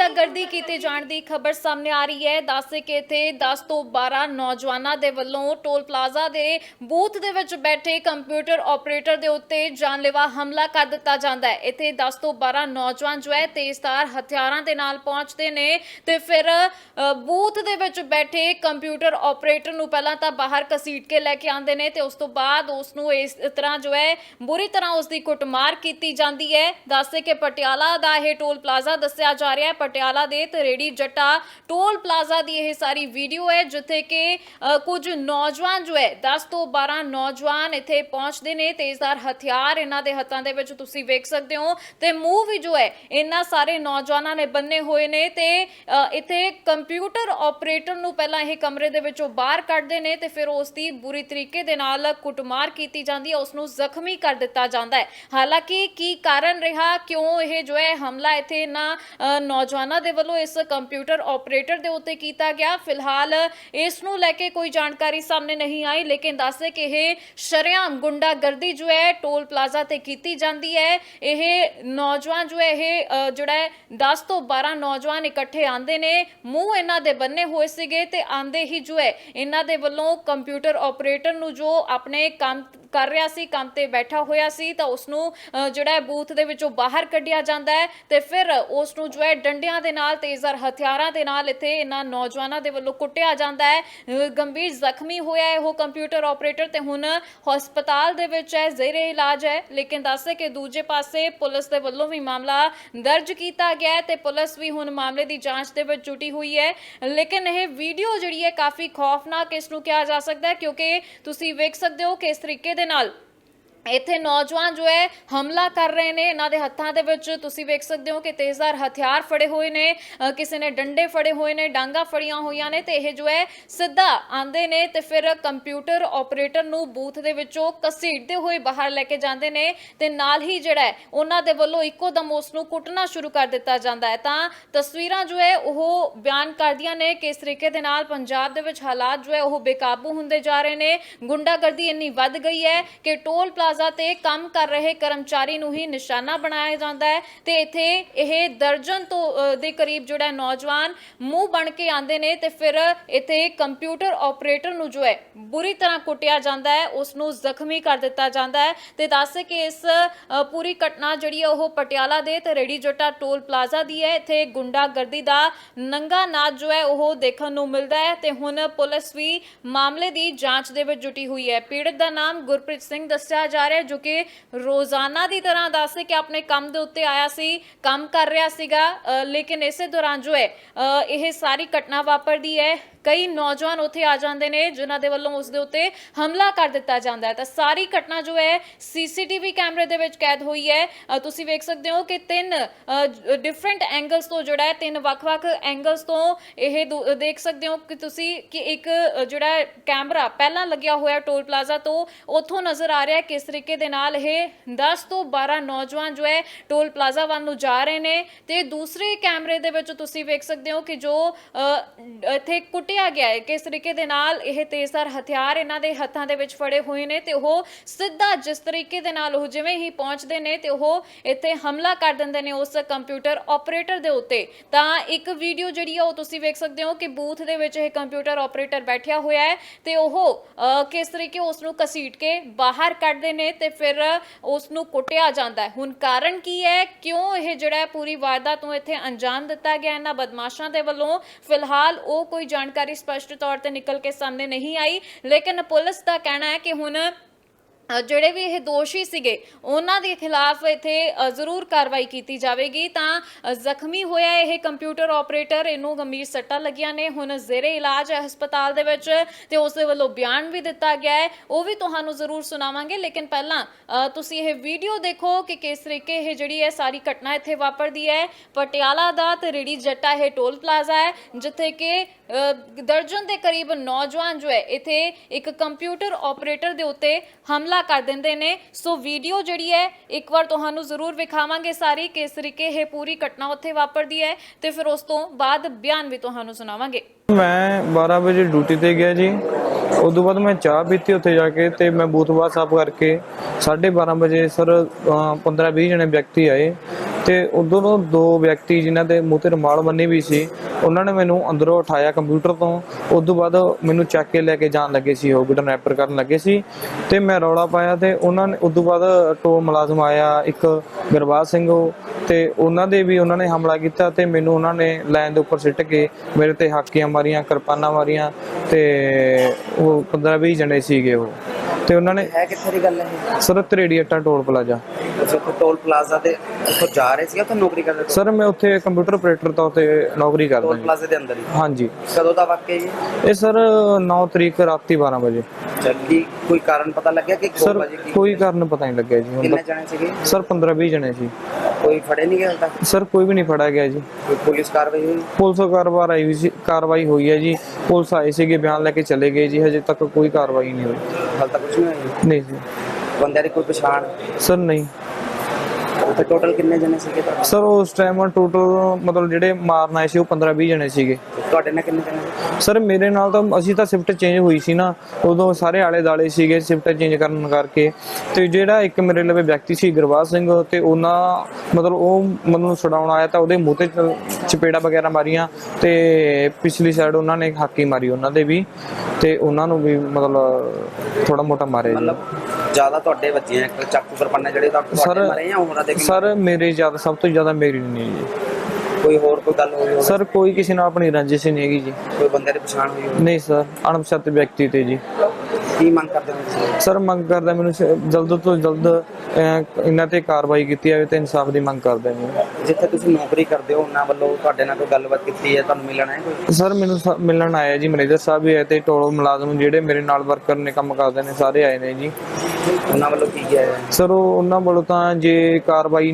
ਗੁੰਡਾਗਰਦੀ ਕੀਤੇ ਜਾਣ ਦੀ ਖਬਰ ਸਾਹਮਣੇ ਆ ਰਹੀ ਹੈ। ਦੱਸੇ ਕਿ ਇੱਥੇ 10 ਤੋਂ 12 ਨੌਜਵਾਨਾਂ ਦੇ ਵੱਲੋਂ ਟੋਲ ਪਲਾਜ਼ਾ ਦੇ ਬੂਥ ਦੇ ਵਿੱਚ ਬੈਠੇ ਕੰਪਿਊਟਰ ਆਪਰੇਟਰ ਦੇ ਉੱਤੇ ਜਾਨਲੇਵਾ ਹਮਲਾ ਕਰ ਦਿੱਤਾ ਜਾਂਦਾ ਹੈ। ਇੱਥੇ 10 ਤੋਂ 12 ਨੌਜਵਾਨ ਜੋ ਹੈ ਤੇਜ਼ਧਾਰ ਹਥਿਆਰਾਂ ਦੇ ਨਾਲ ਪਹੁੰਚਦੇ ਨੇ ਤੇ ਫਿਰ ਬੂਥ ਦੇ ਵਿੱਚ ਬੈਠੇ ਕੰਪਿਊਟਰ ਆਪਰੇਟਰ ਨੂੰ ਪਹਿਲਾਂ ਤਾਂ ਬਾਹਰ ਕਸੀਟ ਕੇ ਲੈ ਕੇ ਆਉਂਦੇ ਨੇ ਤੇ ਉਸ ਤੋਂ ਬਾਅਦ ਉਸ ਨੂੰ ਇਸ ਤਰ੍ਹਾਂ ਜੋ ਹੈ ਬੁਰੀ ਤਰ੍ਹਾਂ ਉਸ ਦੀ ਕੁੱਟਮਾਰ ਕੀਤੀ ਜਾਂਦੀ ਹੈ। ਦੱਸੇ ਕਿ ਪਟਿਆਲਾ ਦਾ ਇਹ ਟੋਲ ਪਲਾਜ਼ਾ ਦੱਸਿਆ ਜਾ ਰਿਹਾ ਹੈ। ਪਟਿਆਲਾ ਦੇ ਤਰੇੜੀ ਜੱਟਾ ਟੋਲ ਪਲਾਜ਼ਾ ਦੀ ਇਹ ਸਾਰੀ ਵੀਡੀਓ ਹੈ ਜਿੱਥੇ ਕਿ ਅ, ਕੁਝ ਨੌਜਵਾਨ ਜੋ ਹੈ 10 ਤੋਂ 12 ਨੌਜਵਾਨ ਇੱਥੇ ਪਹੁੰਚਦੇ ਨੇ। ਤੇਜ਼ਧਾਰ ਹਥਿਆਰ ਇਹਨਾਂ ਦੇ ਹੱਥਾਂ ਦੇ ਵਿੱਚ ਤੁਸੀਂ ਵੇਖ ਸਕਦੇ ਹੋ। ਤੇ ਮੂੰਹ ਵੀ ਜੋ ਹੈ ਇਹਨਾਂ ਸਾਰੇ ਨੌਜਵਾਨਾਂ ਨੇ ਬੰਨੇ ਹੋਏ ਨੇ ਤੇ ਅ, ਇੱਥੇ ਕੰਪਿਊਟਰ ਆਪਰੇਟਰ ਨੂੰ ਪਹਿਲਾਂ ਇਹ ਕਮਰੇ ਦੇ ਵਿੱਚੋਂ ਬਾਹਰ ਕੱਢਦੇ ਨੇ ਤੇ ਫਿਰ ਉਸ ਦੀ ਬੁਰੀ ਤਰੀਕੇ ਦੇ ਨਾਲ ਕੁੱਟਮਾਰ ਕੀਤੀ ਜਾਂਦੀ ਹੈ ਉਸ ਨੂੰ ਜ਼ਖਮੀ ਕਰ ਦਿੱਤਾ ਜਾਂਦਾ ਹੈ। ਹਾਲਾਂਕਿ ਕੀ ਕਾਰਨ ਰਿਹਾ ਕਿਉਂ ਇਹ ਜੋ ਹੈ ਹਮਲਾ ਇੱਥੇ ਇਹਨਾਂ ਨੌਜਵਾਨ ਨੌਜਵਾਨਾਂ ਦੇ ਵੱਲੋਂ ਇਸ ਕੰਪਿਊਟਰ ਆਪਰੇਟਰ ਦੇ ਉੱਤੇ ਕੀਤਾ ਗਿਆ। ਫਿਲਹਾਲ ਇਸ ਨੂੰ ਲੈ ਕੇ ਕੋਈ ਜਾਣਕਾਰੀ ਸਾਹਮਣੇ ਨਹੀਂ ਆਈ, ਲੇਕਿਨ ਦੱਸਦੇ ਕਿ ਇਹ ਸ਼ਰੇਆਮ ਗੁੰਡਾਗਰਦੀ ਜੋ ਹੈ, ਟੋਲ ਪਲਾਜ਼ਾ ਤੇ ਕੀਤੀ ਜਾਂਦੀ ਹੈ। ਇਹ ਨੌਜਵਾਨ ਜੋ ਹੈ, ਇਹ ਜਿਹੜਾ ਹੈ 10 ਤੋਂ 12 ਨੌਜਵਾਨ ਇਕੱਠੇ ਆਂਦੇ ਨੇ। ਮੂੰਹ ਇਹਨਾਂ ਦੇ ਬੰਨੇ ਹੋਏ ਸੀਗੇ ਤੇ ਆਂਦੇ ਹੀ ਜੋ ਹੈ, ਇਹਨਾਂ ਦੇ ਵੱਲੋਂ ਕੰਪਿਊਟਰ ਆਪਰੇਟਰ ਨੂੰ ਜੋ ਆਪਣੇ ਕੰਮ ਕਰ ਰਿਹਾ ਸੀ, ਕੰਮ ਤੇ ਬੈਠਾ ਹੋਇਆ ਸੀ, ਤਾਂ ਉਸ ਨੂੰ ਜਿਹੜਾ ਹੈ, ਬੂਥ ਦੇ ਵਿੱਚੋਂ ਬਾਹਰ ਕੱਢਿਆ ਜਾਂਦਾ ਹੈ ਤੇ ਫਿਰ ਉਸ ਨੂੰ ਜੋ ਹੈ ਡੰਡਿਆਂ ਦੇ ਨਾਲ, ਤੇਜ਼ਰ ਹਥਿਆਰਾਂ ਦੇ ਨਾਲ ਇੱਥੇ ਇਹਨਾਂ ਨੌਜਵਾਨਾਂ ਦੇ ਵੱਲੋਂ ਕੁੱਟਿਆ ਜਾਂਦਾ ਹੈ। ਗੰਭੀਰ ਜ਼ਖਮੀ ਹੋਇਆ ਹੈ ਉਹ ਕੰਪਿਊਟਰ ਆਪਰੇਟਰ ਤੇ ਹੁਣ ਹਸਪਤਾਲ ਦੇ ਵਿੱਚ ਹੈ, ਜ਼ੇਰੇ ਇਲਾਜ ਹੈ। ਲੇਕਿਨ ਦੱਸੇ ਕਿ ਦੂਜੇ ਪਾਸੇ ਪੁਲਿਸ ਦੇ ਵੱਲੋਂ ਵੀ ਮਾਮਲਾ ਦਰਜ ਕੀਤਾ ਗਿਆ ਹੈ ਤੇ ਪੁਲਿਸ ਵੀ ਹੁਣ ਮਾਮਲੇ ਦੀ ਜਾਂਚ ਦੇ ਵਿੱਚ ਜੁਟੀ ਹੋਈ ਹੈ। ਲੇਕਿਨ ਇਹ ਵੀਡੀਓ ਜਿਹੜੀ ਹੈ ਕਾਫੀ ਖੌਫਨਾਕ ਇਸ ਨੂੰ ਕਿਹਾ ਜਾ ਸਕਦਾ ਹੈ, ਕਿਉਂਕਿ ਤੁਸੀਂ ਵੇਖ ਸਕਦੇ ਹੋ ਕਿਸ ਤਰੀਕੇ ਦੇ ਨਾਲ ਇੱਥੇ ਨੌਜਵਾਨ ਜੋ ਹੈ ਹਮਲਾ ਕਰ ਰਹੇ ਨੇ। ਇਹਨਾਂ ਦੇ ਹੱਥਾਂ ਦੇ ਵਿੱਚ ਤੁਸੀਂ ਵੇਖ ਸਕਦੇ ਹੋ ਕਿ ਤੇਜ਼ਦਾਰ ਹਥਿਆਰ ਫੜੇ ਹੋਏ ਨੇ। ਅ, ਕਿਸੇ ਨੇ ਡੰਡੇ ਫੜੇ ਹੋਏ ਨੇ ਡਾਂਗਾ ਫੜੀਆਂ ਹੋਈਆਂ ਨੇ ਤੇ ਇਹ ਜੋ ਹੈ ਸਿੱਧਾ ਆਂਦੇ ਨੇ ਤੇ ਫਿਰ ਕੰਪਿਊਟਰ ਆਪਰੇਟਰ ਨੂੰ ਬੂਥ ਦੇ ਵਿੱਚੋਂ ਘਸੀਟਦੇ ਹੋਏ ਬਾਹਰ ਲੈ ਕੇ ਜਾਂਦੇ ਨੇ ਤੇ ਨਾਲ ਹੀ ਜਿਹੜਾ ਹੈ ਉਹਨਾਂ ਦੇ ਵੱਲੋਂ ਇੱਕੋ ਦਮ ਉਸ ਨੂੰ ਕੁੱਟਣਾ ਸ਼ੁਰੂ ਕਰ ਦਿੱਤਾ ਜਾਂਦਾ ਹੈ। ਤਾਂ ਤਸਵੀਰਾਂ ਜੋ ਹੈ ਉਹ ਬਿਆਨ ਕਰਦੀਆਂ ਨੇ ਕਿ ਇਸ ਤਰੀਕੇ ਦੇ ਨਾਲ ਪੰਜਾਬ ਦੇ ਵਿੱਚ ਹਾਲਾਤ ਜੋ ਹੈ ਉਹ ਬੇਕਾਬੂ ਹੁੰਦੇ ਜਾ ਰਹੇ ਨੇ। ਗੁੰਡਾਗਰਦੀ ਇੰਨੀ ਵੱਧ ਗਈ ਹੈ ਕਿ ਟੋਲ ਪਲਾਜ਼ਾ ਤੇ ਕੰਮ ਕਰ ਰਹੇ ਕਰਮਚਾਰੀ ਨੂੰ ਹੀ ਨਿਸ਼ਾਨਾ ਬਣਾਇਆ ਜਾਂਦਾ ਹੈ ਤੇ ਇੱਥੇ ਇਹ ਦਰਜਨ ਤੋਂ ਦੇ ਕਰੀਬ ਜਿਹੜਾ ਨੌਜਵਾਨ ਮੂੰਹ ਬਣ ਕੇ ਆਂਦੇ ਨੇ ਤੇ ਫਿਰ ਇੱਥੇ ਕੰਪਿਊਟਰ ਆਪਰੇਟਰ ਨੂੰ ਜੋ ਹੈ ਬੁਰੀ ਤਰ੍ਹਾਂ ਕੁੱਟਿਆ ਜਾਂਦਾ ਹੈ, ਉਸ ਨੂੰ ਜ਼ਖਮੀ ਕਰ ਦਿੱਤਾ ਜਾਂਦਾ ਹੈ ਤੇ ਦੱਸ ਕਿ ਇਸ ਪੂਰੀ ਘਟਨਾ ਜਿਹੜੀ ਹੈ ਉਹ ਪਟਿਆਲਾ ਦੇ ਤਰੇੜੀ ਜੱਟਾ ਟੋਲ ਪਲਾਜ਼ਾ ਦੀ ਹੈ। ਇੱਥੇ ਗੁੰਡਾਗਰਦੀ ਦਾ ਨੰਗਾ ਨਾਚ ਜੋ ਹੈ ਉਹ ਦੇਖਣ ਨੂੰ ਮਿਲਦਾ ਹੈ ਤੇ ਹੁਣ ਪੁਲਿਸ ਵੀ ਮਾਮਲੇ ਦੀ ਜਾਂਚ ਦੇ ਵਿੱਚ ਜੁਟੀ ਹੋਈ ਹੈ। ਪੀੜਤ ਦਾ ਨਾਮ ਗੁਰਪ੍ਰੀਤ ਸਿੰਘ ਦੱਸਿਆ ਜਾ ਰਿਹਾ ਜੋ ਕਿ ਰੋਜ਼ਾਨਾ ਦੀ ਤਰ੍ਹਾਂ ਦੱਸੇ ਕਿ ਆਪਣੇ ਕੰਮ ਦੇ ਉੱਤੇ ਆਇਆ ਸੀ, ਕੰਮ ਕਰ ਰਿਹਾ ਸੀਗਾ ਲੇਕਿਨ ਇਸੇ ਦੌਰਾਨ ਜੋ ਹੈ ਇਹ ਸਾਰੀ ਘਟਨਾ ਵਾਪਰਦੀ ਹੈ। ਕਈ ਨੌਜਵਾਨ ਉੱਥੇ ਆ ਜਾਂਦੇ ਨੇ, ਜਿਨ੍ਹਾਂ ਦੇ ਵੱਲੋਂ ਉਸ ਦੇ ਉੱਤੇ ਹਮਲਾ ਕਰ ਦਿੱਤਾ ਜਾਂਦਾ ਹੈ। ਤਾਂ ਸਾਰੀ ਘਟਨਾ ਜੋ ਹੈ, ਸੀਸੀਟੀਵੀ ਕੈਮਰੇ ਦੇ ਵਿੱਚ ਕੈਦ ਹੋਈ ਹੈ। ਤੁਸੀਂ ਵੇਖ ਸਕਦੇ ਹੋ ਕਿ ਤਿੰਨ ਡਿਫਰੈਂਟ ਐਂਗਲਸ ਤੋਂ ਜਿਹੜਾ ਹੈ, ਤਿੰਨ ਵੱਖ-ਵੱਖ ਐਂਗਲਸ ਤੋਂ ਇਹ ਦੂ- ਦੇਖ ਸਕਦੇ ਹੋ ਕਿ ਤੁਸੀਂ ਕਿ ਇੱਕ ਜਿਹੜਾ ਕੈਮਰਾ ਪਹਿਲਾਂ ਲੱਗਿਆ ਹੋਇਆ ਟੋਲ ਪਲਾਜ਼ਾ ਤੋਂ, ਉੱਥੋਂ ਨਜ਼ਰ ਆ ਰਿਹਾ ਹੈ ਕਿਸ ਤਰੀਕੇ ਦੇ ਨਾਲ ਇਹ 10 ਤੋਂ 12 ਨੌਜਵਾਨ ਜੋ ਹੈ ਟੋਲ ਪਲਾਜ਼ਾ ਵੱਲ ਨੂੰ ਜਾ ਰਹੇ ਨੇ ਤੇ ਦੂਸਰੇ ਕੈਮਰੇ ਦੇ ਵਿੱਚ ਤੁਸੀਂ ਵੇਖ ਸਕਦੇ ਹੋ ਕਿ ਜੋ ਅ, ਇੱਥੇ ਕੁੱਟਿਆ ਗਿਆ ਹੈ ਕਿਸ ਤਰੀਕੇ ਦੇ ਨਾਲ ਇਹ ਤੇਜ਼ਧਾਰ ਹਥਿਆਰ ਇਹਨਾਂ ਦੇ ਹੱਥਾਂ ਦੇ ਵਿੱਚ ਫੜੇ ਹੋਏ ਨੇ ਤੇ ਉਹ ਸਿੱਧਾ ਜਿਸ ਤਰੀਕੇ ਦੇ ਨਾਲ ਉਹ ਜਿਵੇਂ ਹੀ ਪਹੁੰਚਦੇ ਨੇ ਤੇ ਉਹ ਇੱਥੇ ਹਮਲਾ ਕਰ ਦਿੰਦੇ ਨੇ ਉਸ ਕੰਪਿਊਟਰ ਆਪਰੇਟਰ ਦੇ ਉੱਤੇ। ਤਾਂ ਇੱਕ ਵੀਡੀਓ ਜਿਹੜੀ ਆ ਉਹ ਤੁਸੀਂ ਵੇਖ ਸਕਦੇ ਹੋ ਕਿ ਬੂਥ ਦੇ ਵਿੱਚ ਇਹ ਕੰਪਿਊਟਰ ਆਪਰੇਟਰ ਬੈਠਿਆ ਹੋਇਆ ਹੈ ਤੇ ਉਹ ਅ, ਕਿਸ ਤਰੀਕੇ ਉਸ ਨੂੰ ਕਸੀਟ ਕੇ ਬਾਹਰ ਕੱਢਦੇ ਨੇ ਤੇ ਫਿਰ ਉਸ ਨੂੰ ਕੁੱਟਿਆ ਜਾਂਦਾ ਹੈ। ਹੁਣ ਕਾਰਨ ਕੀ ਹੈ? ਕਿਉਂ ਇਹ ਜਿਹੜਾ ਪੂਰੀ ਵਾਰਦਾਤ ਨੂੰ ਇੱਥੇ ਅੰਜਾਮ ਦਿੱਤਾ ਗਿਆ ਇਹਨਾਂ ਬਦਮਾਸ਼ਾਂ ਦੇ ਵੱਲੋਂ ਫਿਲਹਾਲ ਉਹ ਕੋਈ ਜਾਣਕਾਰੀ ਸਪਸ਼ਟ ਤੌਰ ਤੇ ਨਿਕਲ ਕੇ ਸਾਹਮਣੇ ਨਹੀਂ ਆਈ। ਲੇਕਿਨ ਪੁਲਿਸ ਦਾ ਕਹਿਣਾ ਹੈ ਕਿ ਹੁਣ ਜਿਹੜੇ ਵੀ ਇਹ ਦੋਸ਼ੀ ਸੀਗੇ, ਉਹਨਾਂ ਦੇ ਖਿਲਾਫ ਇੱਥੇ ਜ਼ਰੂਰ ਕਾਰਵਾਈ ਕੀਤੀ ਜਾਵੇਗੀ। ਤਾਂ ਜ਼ਖਮੀ ਹੋਇਆ ਇਹ ਕੰਪਿਊਟਰ ਆਪਰੇਟਰ, ਇਹਨੂੰ ਗੰਭੀਰ ਸੱਟਾਂ ਲੱਗੀਆਂ ਨੇ। ਹੁਣ ਜ਼ੇਰੇ ਇਲਾਜ ਹੈ ਹਸਪਤਾਲ ਦੇ ਵਿੱਚ ਤੇ ਉਸ ਦੇ ਵੱਲੋਂ ਬਿਆਨ ਵੀ ਦਿੱਤਾ ਗਿਆ ਹੈ। ਉਹ ਵੀ ਤੁਹਾਨੂੰ ਜ਼ਰੂਰ ਸੁਣਾਵਾਂਗੇ। ਲੇਕਿਨ ਪਹਿਲਾਂ ਤੁਸੀਂ ਇਹ ਵੀਡੀਓ ਦੇਖੋ ਕਿ ਕਿਸ ਤਰੀਕੇ ਇਹ ਜਿਹੜੀ ਹੈ ਸਾਰੀ ਘਟਨਾ ਇੱਥੇ ਵਾਪਰਦੀ ਹੈ। ਪਟਿਆਲਾ ਦਾ ਤੇ ਰੇੜੀ ਜੱਟਾ ਇਹ ਟੋਲ ਪਲਾਜ਼ਾ ਹੈ, ਜਿੱਥੇ ਕਿ ਦਰਜਨ ਦੇ ਕਰੀਬ ਨੌਜਵਾਨ ਜੋ ਹੈ, ਇੱਥੇ ਇੱਕ ਕੰਪਿਊਟਰ ਆਪਰੇਟਰ ਦੇ ਉੱਤੇ ਹਮਲਾ ਕਰ ਦਿੰਦੇ ਨੇ। ਸੋ ਵੀਡੀਓ ਜਿਹੜੀ ਹੈ, ਇੱਕ ਵਾਰ ਤੁਹਾਨੂੰ ਜ਼ਰੂਰ ਵਿਖਾਵਾਂਗੇ ਸਾਰੀ ਕਿਸ ਤਰੀਕੇ ਇਹ ਪੂਰੀ ਘਟਨਾ ਉੱਥੇ ਵਾਪਰਦੀ ਹੈ ਤੇ ਫਿਰ ਉਸ ਤੋਂ ਬਾਅਦ ਬਿਆਨ ਵੀ ਤੁਹਾਨੂੰ ਸੁਣਾਵਾਂਗੇ। ਮੈਂ 12 ਵਜੇ ਡਿਊਟੀ ਤੇ ਗਿਆ ਜੀ। ਉਦੋਂ ਬਾਅਦ ਮੈਂ ਚਾਹ ਪੀਤੀ ਉੱਥੇ ਜਾ ਕੇ ਤੇ ਮੈਂ ਬੂਥ ਬਾਅਦ ਸਾਫ਼ ਕਰਕੇ 12:30 ਵਜੇ ਸਰ 15-20 ਜਣੇ ਵਿਅਕਤੀ ਆਏ। ਤੇ ਉਦੋਂ ਦੋ ਵਿਅਕਤੀ ਜਿਨ੍ਹਾਂ ਦੇ ਮੂੰਹ ਤੇ ਰੁਮਾਲ ਬੰਨੇ ਵੀ ਸੀ, ਉਹਨਾਂ ਨੇ ਮੈਨੂੰ ਅੰਦਰੋਂ ਉਠਾਇਆ ਕੰਪਿਊਟਰ ਤੋਂ। ਉਸ ਤੋਂ ਬਾਅਦ ਮੈਨੂੰ ਚੱਕ ਕੇ ਲੈ ਕੇ ਜਾਣ ਲੱਗੇ ਸੀ, ਉਹ ਕਿਡਨੈਪਰ ਕਰਨ ਲੱਗੇ ਸੀ ਤੇ ਮੈਂ ਰੌਲਾ ਪਾਇਆ ਤੇ ਉਹਨਾਂ ਨੇ ਉਸ ਤੋਂ ਬਾਅਦ ਟੋ ਮੁਲਾਜ਼ਮ ਆਇਆ, ਇੱਕ ਗੁਰਬਾਜ ਸਿੰਘ ਉਹ ਤੇ ਉਹਨਾਂ ਦੇ ਵੀ ਉਹਨਾਂ ਨੇ ਹਮਲਾ ਕੀਤਾ ਤੇ ਮੈਨੂੰ ਉਹਨਾਂ ਨੇ ਲਾਈਨ ਦੇ ਉੱਪਰ ਸਿੱਟ ਕੇ ਮੇਰੇ ਤੇ ਹਾਕੀਆਂ ਮਾਰੀਆਂ, ਕਿਰਪਾਨਾਂ ਮਾਰੀਆਂ ਤੇ ਉਹ 15 20 ਜਣੇ ਸੀਗੇ ਉਹ। ਤੇ ਉਹਨਾਂ ਨੇ ਹੈ ਕਿੱਥੇ ਦੀ ਗੱਲ ਹੈ? ਸਰ ਤਰੇੜੀ ਅੱਟਾ ਟੋਲ ਪਲਾਜ਼ਾ। ਉੱਥੇ ਟੋਲ ਪਲਾਜ਼ਾ ਤੇ ਉੱਥੋਂ ਜਾ ਰਹੇ ਸੀ ਉੱਥੇ ਨੌਕਰੀ ਕਰਦੇ ਸੀ ਸਰ ਮੈਂ ਉੱਥੇ ਕੰਪਿਊਟਰ ਆਪਰੇਟਰ ਤੌਰ ਤੇ ਨੌਕਰੀ ਕਰਦਾ ਟੋਲ ਜੀ। ਪਲਾਜ਼ੇ ਦੇ ਅੰਦਰ ਹੀ? ਹਾਂਜੀ। ਕਦੋਂ ਦਾ ਵਾਕਿਆ ਜੀ? ਇਹ ਸਰ 9 ਤਰੀਕ ਰਾਤੀ 12 ਵਜੇ। ਚੱਲੀ ਕੋਈ ਕਾਰਨ ਪਤਾ ਲੱਗਿਆ ਕਿ ਸਰ ਵਜੇ ਕੀ ਕੋਈ ਕਾਰਨ ਪਤਾ ਨਹੀਂ ਲੱਗਿਆ ਜੀ ਹੁਣ ਕਿੰਨੇ ਤੱਕ ਜਣੇ ਸੀਗੇ? ਸਰ 15 20 ਜਣੇ ਸੀ। ਕੋਈ ਫੜੇ ਨਹੀਂ ਹਾਲੇ ਤੱਕ? ਸਰ ਕੋਈ ਵੀ ਨਹੀਂ ਫੜਾ ਗਿਆ ਜੀ। ਕੋਈ ਪੁਲਿਸ ਕਾਰਵਾਈ ਹੋਈ? ਪੁਲਿਸ ਕਾਰਵਾਈ ਆਈ ਹੋਈ ਸੀ ਕਾਰਵਾਈ ਹੋਈ ਹੈ ਜੀ। ਪੁਲਿਸ ਆਏ ਸੀਗੇ ਬਿਆਨ ਲੈ ਕੇ ਚਲੇ ਗਏ ਜੀ। ਹਜੇ ਤੱਕ ਕੋਈ ਕਾਰਵਾਈ ਨਹੀਂ ਹੋਈ। ਹਾਲ ਤੱਕ ਕੁਝ ਨਹੀਂ ਹੋਇਆ ਨਹੀਂ ਜੀ। ਬੰਦਿਆਂ ਦੀ ਕੋਈ ਪਛਾਣ? ਸਰ ਨਹੀਂ। ਉੱਥੇ ਟੋਟਲ ਕਿੰਨੇ ਜਣੇ ਸੀਗੇ ਤੁਹਾਡੇ? ਸਰ ਉਸ ਟਾਈਮ ਟੋਟਲ ਮਤਲਬ ਜਿਹੜੇ ਮਾਰਨ ਆਏ ਸੀ ਉਹ 15 20 ਜਣੇ ਸੀਗੇ। ਤੁਹਾਡੇ ਨਾਲ ਕਿੰਨੇ ਜਣੇ? ਸਰ ਮੇਰੇ ਨਾਲ ਤਾਂ ਅਸੀਂ ਤਾਂ ਸ਼ਿਫਟ ਚੇਂਜ ਹੋਈ ਸੀ ਨਾ ਉਦੋਂ ਸਾਰੇ ਆਲੇ ਦਾਲੇ ਸੀਗੇ ਸ਼ਿਫਟ ਚੇਂਜ ਕਰਨ ਕਰਕੇ ਤੇ ਜਿਹੜਾ ਇੱਕ ਮੇਰੇ ਲਵੇ ਵਿਅਕਤੀ ਸੀ ਗੁਰਬਾਜ ਸਿੰਘ ਤੇ ਉਹਨਾਂ ਮਤਲਬ ਉਹ ਮੈਨੂੰ ਛਡਾਉਣ ਆਇਆ ਤਾਂ ਉਹਦੇ ਮੂੰਹ ਤੇ ਚਪੇੜਾ ਵਗੈਰਾ ਮਾਰੀਆਂ ਤੇ ਪਿਛਲੀ ਸਾਈਡ ਉਹਨਾਂ ਨੇ ਹਾਕੀ ਮਾਰੀ ਉਹਨਾਂ ਦੇ ਵੀ ਤੇ ਉਹਨਾਂ ਨੂੰ ਵੀ ਮਤਲਬ ਥੋੜਾ ਮੋਟਾ ਮਾਰਿਆ ਜੀ ਮਤਲਬ ਜ਼ਿਆਦਾ ਤੁਹਾਡੇ ਵੱਜੇ ਇੱਕ ਚਾਕੂ ਕਿਰਪਾਨਾਂ ਜਿਹੜੇ ਤੁਹਾਡੇ ਮਾਰੇ ਜਾਂ ਹੋਰਾਂ ਦੇ? ਸਰ ਮੇਰੇ ਜ਼ਿਆਦਾ ਸਭ ਤੋਂ ਜ਼ਿਆਦਾ ਮੇਰੀ ਨਹੀਂ ਜੀ ਕੋਈ ਹੋਰ ਕੋਈ ਗੱਲ ਹੋਈ ਹੋਵੇ? ਸਰ ਕੋਈ ਕਿਸੇ ਨਾਲ ਆਪਣੀ ਰੰਜਿਸ਼ ਨਹੀਂ ਹੈਗੀ ਜੀ। ਕੋਈ ਬੰਦੇ ਦੀ ਪਛਾਣ ਹੋਈ ਹੋਵੇ? ਨਹੀਂ ਸਰ ਅਣਪਛਾਤੇ ਵਿਅਕਤੀ ਤੇ ਜੀ। ਕੀ ਮੰਗ ਕਰਦੇ ਹੋ ਤੁਸੀਂ? ਸਰ ਮੰਗ ਕਰਦਾ ਮੈਨੂੰ ਸ- ਜਲਦ ਤੋਂ ਜਲਦ ਅਹ, ਇਹਨਾਂ ਤੇ ਕਾਰਵਾਈ ਕੀਤੀ ਜਾਵੇ ਤੇ ਇਨਸਾਫ ਦੀ ਮੰਗ ਕਰਦਾ ਮੈਂ ਜਿੱਥੇ ਤੁਸੀਂ ਨੌਕਰੀ ਕਰਦੇ ਹੋ ਉਹਨਾਂ ਵੱਲੋਂ ਤੁਹਾਡੇ ਨਾਲ ਕੋਈ ਗੱਲਬਾਤ ਕੀਤੀ ਹੈ? ਤੁਹਾਨੂੰ ਮਿਲਣਾ ਹੈ ਕੋਈ? ਸਰ ਮੈਨੂੰ ਸ- ਮਿਲਣ ਆਇਆ ਜੀ ਮੈਨੇਜਰ ਸਾਹਿਬ ਵੀ ਆਏ ਤੇ ਟੋਲ ਮੁਲਾਜ਼ਮ ਜਿਹੜੇ ਮੇਰੇ ਨਾਲ ਵਰਕਰ ਨੇ ਕੰਮ ਕਰਦੇ ਨੇ ਸਾਰੇ ਆਏ ਨੇ ਜੀ। ਉਹਨਾਂ ਵੱਲੋਂ ਕੀ ਕਿਹਾ ਹੈ? ਸਰ ਉਹ ਉਹਨਾਂ ਵੱਲੋਂ ਤਾਂ ਜੇ ਕਾਰਵਾਈ